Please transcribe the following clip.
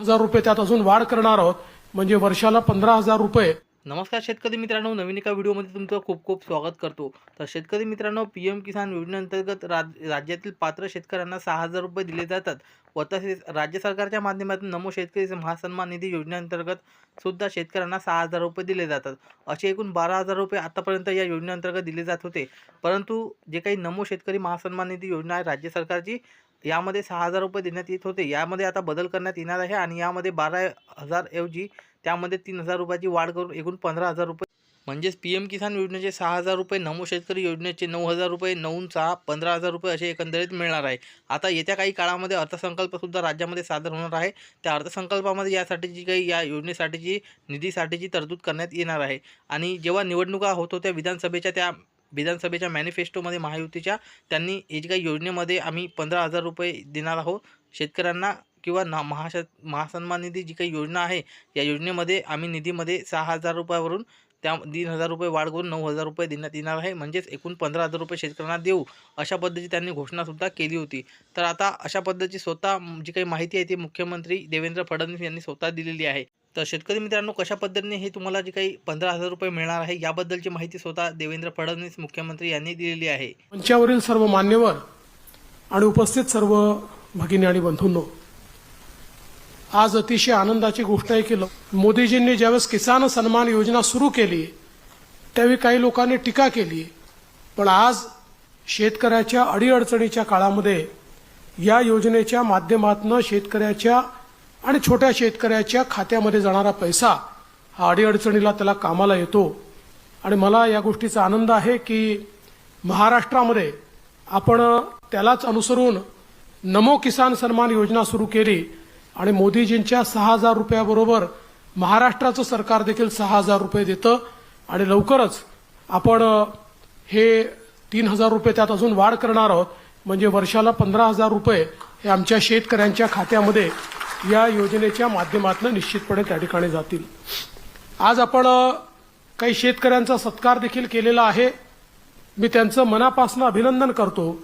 हजार रुपये त्यात अजून वाढ करणार आहोत. म्हणजे वर्षाला पंधरा हजार रुपये. नमस्कार शेतकरी मित्रांनो नवीन एका व्हिडिओमध्ये तुमचं खूप खूप स्वागत करतो. तर शेतकरी मित्रांनो पी एम किसान योजनेअंतर्गत राज राज्यातील पात्र शेतकऱ्यांना सहा हजार रुपये दिले जातात व तसेच राज्य सरकारच्या माध्यमातून नमो शेतकरी महासन्मान निधी योजनेअंतर्गत सुद्धा शेतकऱ्यांना सहा हजार रुपये दिले जातात. असे एकूण बारा हजार रुपये आतापर्यंत या योजनेअंतर्गत दिले जात होते. परंतु जे काही नमो शेतकरी महासन्मान निधी योजना आहे राज्य सरकारची यामध्ये सहा हजार रुपये देण्यात येत होते. यामध्ये आता बदल करण्यात येणार आहे आणि यामध्ये बारा हजार ऐवजी त्यामध्ये तीन हजार रुपयाची वाढ करून एकूण पंधरा हजार रुपये म्हणजेच पी एम किसान योजनेचे सहा हजार रुपये नमो शेतकरी योजनेचे नऊ हजार रुपये नऊ सहा पंधरा हजार रुपये असे एकंदरीत मिळणार आहे. आता येत्या काही काळामध्ये अर्थसंकल्पसुद्धा राज्यामध्ये सादर होणार आहे. त्या अर्थसंकल्पामध्ये यासाठी जी काही या योजनेसाठीची निधीसाठीची तरतूद करण्यात येणार आहे. आणि जेव्हा निवडणुका होत होत्या विधानसभेच्या त्या विधानसभेच्या मॅनिफेस्टोमध्ये महायुतीच्या त्यांनी हे जी काही योजनेमध्ये आम्ही पंधरा हजार रुपये देणार आहोत शेतकऱ्यांना किंवा ना महाश महासन्मान निधी जी काही योजना आहे या योजनेमध्ये आम्ही निधीमध्ये सहा हजार रुपयावरून त्या तीन हजार रुपये वाढ करून नऊ हजार रुपये देण्यात येणार आहे. म्हणजेच एकूण पंधरा हजार रुपये शेतकऱ्यांना देऊ अशा पद्धतीची त्यांनी घोषणासुद्धा केली होती. तर आता अशा पद्धतीची स्वतः जी काही माहिती आहे ती मुख्यमंत्री देवेंद्र फडणवीस यांनी स्वतः दिलेली आहे. तर शेतकरी मित्रांनो कशा पद्धतीने हे तुम्हाला जे काही पंधरा हजार रुपये मिळणार आहे याबद्दलची माहिती स्वतः देवेंद्र फडणवीस मुख्यमंत्री यांनी दिलेली आहे. मंचावरील सर्व मान्यवर आणि उपस्थित सर्व भगिनी आणि बंधूंनो आज अतिशय आनंदाची गोष्ट आहे की मोदीजींनी ज्यावेळेस किसान सन्मान योजना सुरू केली त्यावेळी काही लोकांनी टीका केली पण आज शेतकऱ्याच्या अडीअडचणीच्या काळामध्ये या योजनेच्या माध्यमातून शेतकऱ्याच्या आणि छोट्या शेतकऱ्याच्या खात्यामध्ये जाणारा पैसा हा अडीअडचणीला त्याला कामाला येतो. आणि मला या गोष्टीचा आनंद आहे की महाराष्ट्रामध्ये आपण त्यालाच अनुसरून नमो किसान सन्मान योजना सुरू केली आणि मोदीजींच्या सहा हजार रुपयाबरोबर महाराष्ट्राचं सरकार देखील सहा हजार रुपये देतं आणि लवकरच आपण हे तीन हजार रुपये त्यात अजून वाढ करणार आहोत. म्हणजे वर्षाला पंधरा हजार रुपये हे आमच्या शेतकऱ्यांच्या खात्यामध्ये या योजनेच्या माध्यमातून निश्चितपणे त्या ठिकाणी जातील. आज आपण काही शेतकऱ्यांचा सत्कार देखील केलेला आहे. मी त्यांचं मनापासून अभिनंदन करतो.